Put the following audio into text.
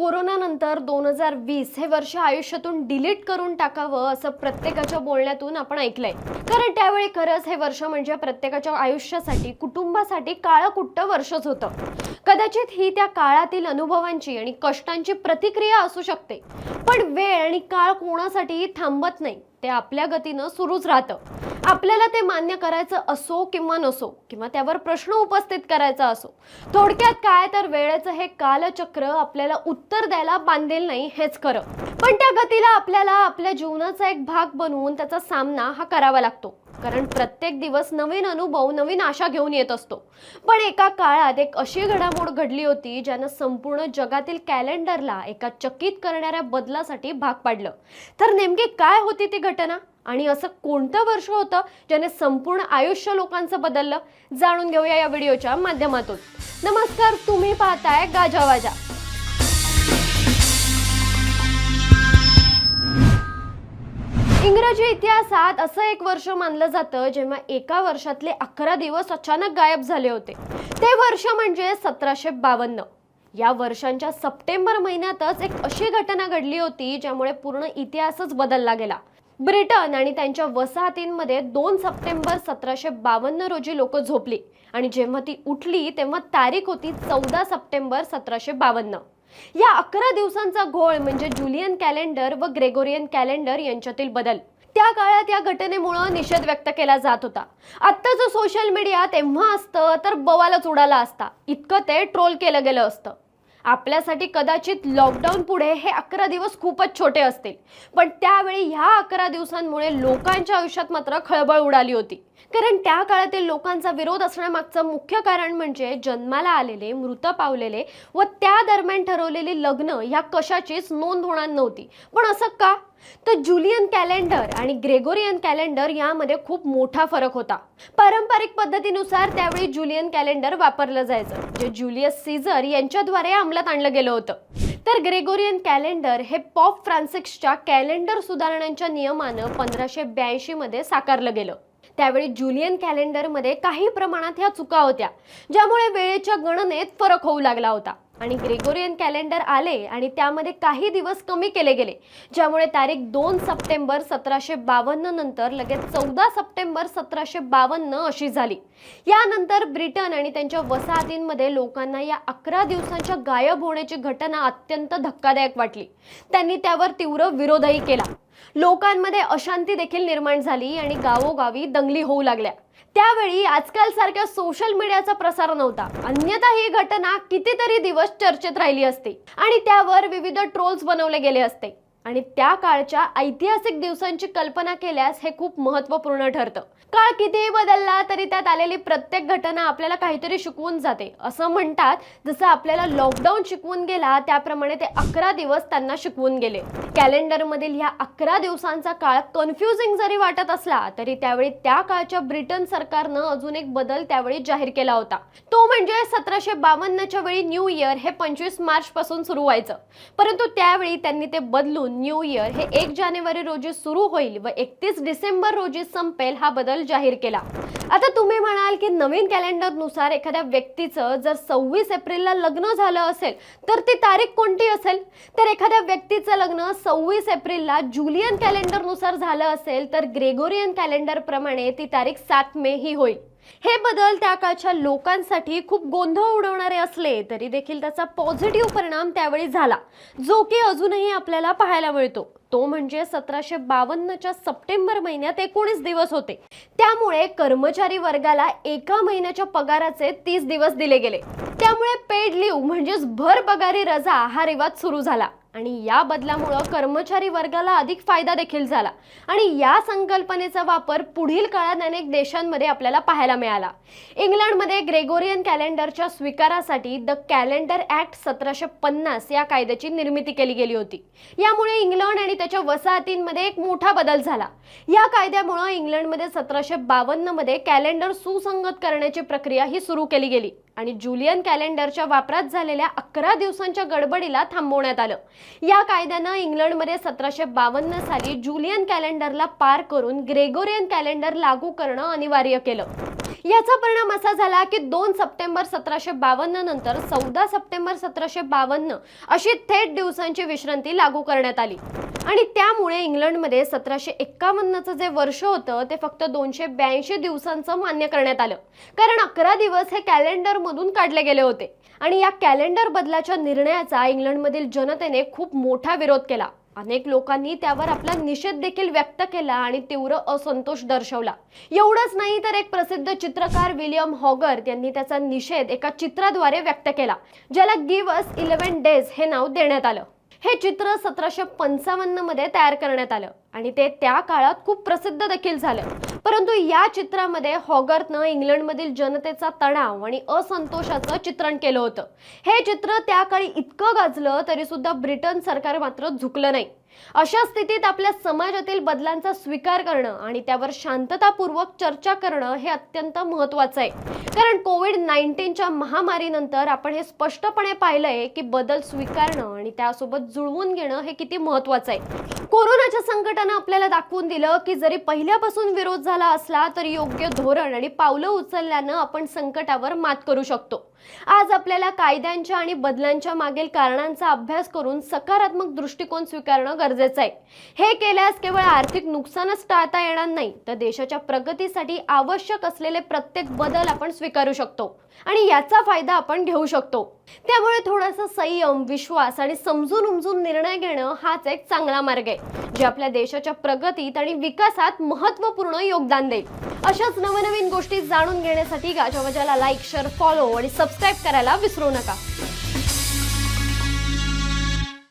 कोरोनानंतर दोन हजार वीस हे वर्ष आयुष्यातून डिलीट करून टाकावं असं प्रत्येकाच्या बोलण्यातून आपण ऐकलंय. कारण त्यावेळी खरंच हे वर्ष म्हणजे प्रत्येकाच्या आयुष्यासाठी कुटुंबासाठी काळकुट्ट वर्षच होतं. कदाचित ही त्या काळातील अनुभवांची आणि कष्टांची प्रतिक्रिया असू शकते. पण वेळ आणि काळ कोणासाठीही थांबत नाही. ते आपल्या गतीनं सुरूच राहतं. आपल्याला ते मान्य करायचं असो किंवा नसो किंवा त्यावर प्रश्न उपस्थित करायचा असो थोडक्यात काय तर वेळेचं हे कालचक्र आपल्याला उत्तर द्यायला बांधेल नाही हेच खरं. पण त्या गतीला आपल्याला आपल्या जीवनाचा एक भाग बनवून त्याचा सामना हा करावा लागतो. कारण प्रत्येक दिवस नवीन अनुभव नवीन आशा घेऊन येत असतो. पण एका काळात एक अशी घडामोड घडली होती ज्यानं संपूर्ण जगातील कॅलेंडरला एका चकित करणाऱ्या बदलासाठी भाग पाडलं. तर नेमकी काय होती ती घटना? आणि असं कोणतं वर्ष होतं ज्याने संपूर्ण आयुष्य लोकांचं बदललं? जाणून घेऊया या व्हिडिओच्या माध्यमातून. नमस्कार तुम्ही पाहताय गाजावाजा इंग्रजी इतिहासात असं एक वर्ष मानलं जातं जेव्हा एका वर्षातले अकरा दिवस अचानक गायब झाले होते. ते वर्ष म्हणजे सतराशे बावन्न. या वर्षांच्या सप्टेंबर महिन्यातच एक अशी घटना घडली होती ज्यामुळे पूर्ण इतिहासच बदलला गेला. ब्रिटन आणि त्यांच्या वसाहतींमध्ये दोन सप्टेंबर सतराशे बावन्न रोजी लोक झोपली आणि जेव्हा ती उठली तेव्हा तारीख होती चौदा सप्टेंबर सतराशे बावन्न. या अकरा दिवसांचा घोळ म्हणजे जुलियन कॅलेंडर व ग्रेगोरियन कॅलेंडर यांच्यातील बदल. त्या काळात या घटनेमुळं निषेध व्यक्त केला जात होता. आत्ता जो सोशल मीडिया तेव्हा असतं तर बवालच उडाला असता. इतकं ते ट्रोल केलं गेलं असतं. आपल्यासाठी कदाचित लॉकडाऊन पुढे हे अकरा दिवस खूपच छोटे असतील. पण त्यावेळी ह्या अकरा दिवसांमुळे लोकांच्या आयुष्यात मात्र खळबळ उडाली होती. कारण त्या काळातील लोकांचा विरोध असण्यामागचं मुख्य कारण म्हणजे जन्माला आलेले मृत पावलेले व त्या दरम्यान ठरवलेली लग्न ह्या कशाचीच नोंद होणार नव्हती. पण असं का? तर जुलियन कॅलेंडर आणि ग्रेगोरियन कॅलेंडर यामध्ये खूप मोठा फरक होता. पारंपरिक पद्धतीनुसार त्यावेळी जुलियन कॅलेंडर वापरलं जायचं जे जुलियस सीझर यांच्याद्वारे अंमलात आणलं गेलं होतं. तर ग्रेगोरियन कॅलेंडर हे पॉप फ्रान्सिक्सच्या कॅलेंडर सुधारणांच्या नियमानं पंधराशे ब्याऐंशी मध्ये साकारलं गेलं. त्यावेळी जुलियन कॅलेंडरमध्ये काही प्रमाणात ह्या चुका होत्या ज्यामुळे वेळेच्या गणनेत फरक होऊ लागला होता. आणि ग्रेगोरियन कॅलेंडर आले आणि त्यामध्ये काही दिवस कमी केले गेले ज्यामुळे तारीख दोन सप्टेंबर सतराशे बावन्न नंतर लगेच चौदा सप्टेंबर सतराशे बावन्न अशी झाली. यानंतर ब्रिटन आणि त्यांच्या वसाहतींमध्ये लोकांना या अकरा दिवसांच्या गायब होण्याची घटना अत्यंत धक्कादायक वाटली. त्यांनी त्यावर तीव्र विरोधही केला. लोकांमध्ये अशांती देखील निर्माण झाली आणि गावोगावी दंगली होऊ लागल्या. त्यावेळी आजकाल सारख्या सोशल मीडियाचा प्रसार नव्हता. अन्यथा ही घटना कितीतरी दिवस चर्चेत राहिली असते. आणि त्यावर विविध ट्रोल्स बनवले गेले असते. आणि त्या काळच्या ऐतिहासिक दिवसांची कल्पना केल्यास हे खूप महत्त्वपूर्ण ठरतं. काळ कितीही बदलला तरी त्यात आलेली प्रत्येक घटना आपल्याला काहीतरी शिकवून जाते. असं म्हणतात जसं आपल्याला लॉकडाऊन शिकवून गेला त्याप्रमाणे ते अकरा दिवस त्यांना शिकवून गेले. कॅलेंडरमधील ह्या अकरा दिवसांचा काळ कन्फ्युजिंग जरी वाटत असला तरी त्यावेळी त्या काळच्या ब्रिटन सरकारनं अजून एक बदल त्यावेळी जाहीर केला होता. तो म्हणजे सतराशे बावन्नच्या वेळी न्यू इयर हे पंचवीस मार्च पासून सुरू व्हायचं. परंतु त्यावेळी त्यांनी ते बदलून न्यू इयर हे एक जानेवारी रोजी सुरू होईल व एकतीस डिसेंबर रोजी संपेल हा बदल जाहीर केला. आता तुम्ही म्हणाल की नवीन कॅलेंडरनुसार एखाद्या व्यक्तीचं जर सव्वीस एप्रिलला लग्न झालं असेल तर ती तारीख कोणती असेल? तर एखाद्या व्यक्तीचं लग्न सव्वीस एप्रिलला जुलियन कॅलेंडरनुसार झालं असेल तर ग्रेगोरियन कॅलेंडरप्रमाणे ती तारीख सात मे ही होईल. हे बदल त्या काळच्या लोकांसाठी खूप गोंधळ उडवणारे असले तरी देखील त्याचा पॉझिटिव्ह परिणाम त्यावेळी झाला. जो की अजूनही आपल्याला पाहायला मिळतो. तो म्हणजे सतराशे बावन्नच्या सप्टेंबर महिन्यात एकोणीस दिवस होते. त्यामुळे कर्मचारी वर्गाला एका महिन्याच्या पगाराचे तीस दिवस दिले गेले. त्यामुळे पेड लिव्ह म्हणजेच भर पगारी रजा हा रिवाज सुरू झाला. आणि या बदलामुळं कर्मचारी वर्गाला अधिक फायदा देखील झाला. आणि या संकल्पनेचा वापर पुढील काळात अनेक देशांमध्ये आपल्याला पाहायला मिळाला. इंग्लंडमध्ये ग्रेगोरियन कॅलेंडरच्या स्वीकारासाठी द कॅलेंडर ऍक्ट सतराशे पन्नास या कायद्याची निर्मिती केली गेली होती. यामुळे इंग्लंड आणि त्याच्या वसाहतींमध्ये एक मोठा बदल झाला. या कायद्यामुळं इंग्लंडमध्ये सतराशे बावन्नमध्ये कॅलेंडर सुसंगत करण्याची प्रक्रिया ही सुरू केली गेली. आणि जुलियन कॅलेंडरच्या वापरात झालेल्या अकरा दिवसांच्या गडबडीला थांबवण्यात आलं. या कायद्यानं इंग्लंडमध्ये सतराशे बावन्न साली जुलियन कॅलेंडरला पार करून ग्रेगोरियन कॅलेंडर लागू करणं अनिवार्य केलं. याचा परिणाम असा झाला की दोन सप्टेंबर सतराशे बावन्न नंतर चौदा सप्टेंबर सतराशे बावन्न अशी थेट दिवसांची विश्रांती लागू करण्यात आली. आणि त्यामुळे इंग्लंडमध्ये सतराशे एक्कावन्नचं जे वर्ष होतं ते फक्त दोनशे ब्याऐंशी दिवसांचं मान्य करण्यात आलं. कारण अकरा दिवस हे कॅलेंडरमधून काढले गेले होते. आणि या कॅलेंडर बदलाच्या निर्णयाचा इंग्लंडमधील जनतेने खूप मोठा विरोध केला. अनेक लोकांनी त्यावर आपला निषेध देखील व्यक्त केला आणि तीव्र असंतोष दर्शवला. एवढंच नाही तर एक प्रसिद्ध चित्रकार विलियम हॉगर यांनी त्याचा निषेध एका चित्राद्वारे व्यक्त केला ज्याला गिव्ह अस इलेव्हन डेज हे नाव देण्यात आलं. हे चित्र सतराशे पंचावन्नमध्ये तयार करण्यात आलं आणि ते त्या काळात खूप प्रसिद्ध देखील झालं. परंतु या चित्रामध्ये हॉगर्थनं इंग्लंडमधील जनतेचा तणाव आणि असंतोषाचं चित्रण केलं होतं. हे चित्र त्या काळी इतकं गाजलं तरी सुद्धा ब्रिटन सरकार मात्र झुकलं नाही. अशा स्थितीत आपल्या समाजातील बदलांचा स्वीकार करणं आणि त्यावर शांततापूर्वक चर्चा करणं हे अत्यंत महत्वाचं आहे. कारण कोविड नाईन्टीनच्या महामारीनंतर आपण हे स्पष्टपणे पाहिलंय की बदल स्वीकारणं आणि त्यासोबत जुळवून घेणं हे किती महत्वाचं आहे. कोरोनाच्या संकटानं आपल्याला दाखवून दिलं की जरी पहिल्यापासून विरोध झाला असला तरी योग्य धोरण आणि पावलं उचलल्यानं आपण संकटावर मात करू शकतो. आज आपल्याला कायद्यांच्या आणि बदलांच्या मागील कारणांचा अभ्यास करून सकारात्मक दृष्टिकोन स्वीकारणं गरजेचं आहे. हे केल्यास केवळ आर्थिक नुकसानच टाळता येणार नाही तर देशाच्या प्रगतीसाठी आवश्यक असलेले प्रत्येक बदल आपण स्वीकारू शकतो आणि याचा फायदा आपण घेऊ शकतो. त्यामुळे थोडासा संयम विश्वास आणि समजून उमजून निर्णय घेणं हाच एक चांगला मार्ग आहे जे आपल्या देशाच्या प्रगतीत आणि विकासात महत्त्वपूर्ण योगदान देईल. अशाच नवनवीन गोष्टी जाणून घेण्यासाठी गाजावाजाला लाईक शेअर फॉलो आणि सबस्क्राईब करायला विसरू नका.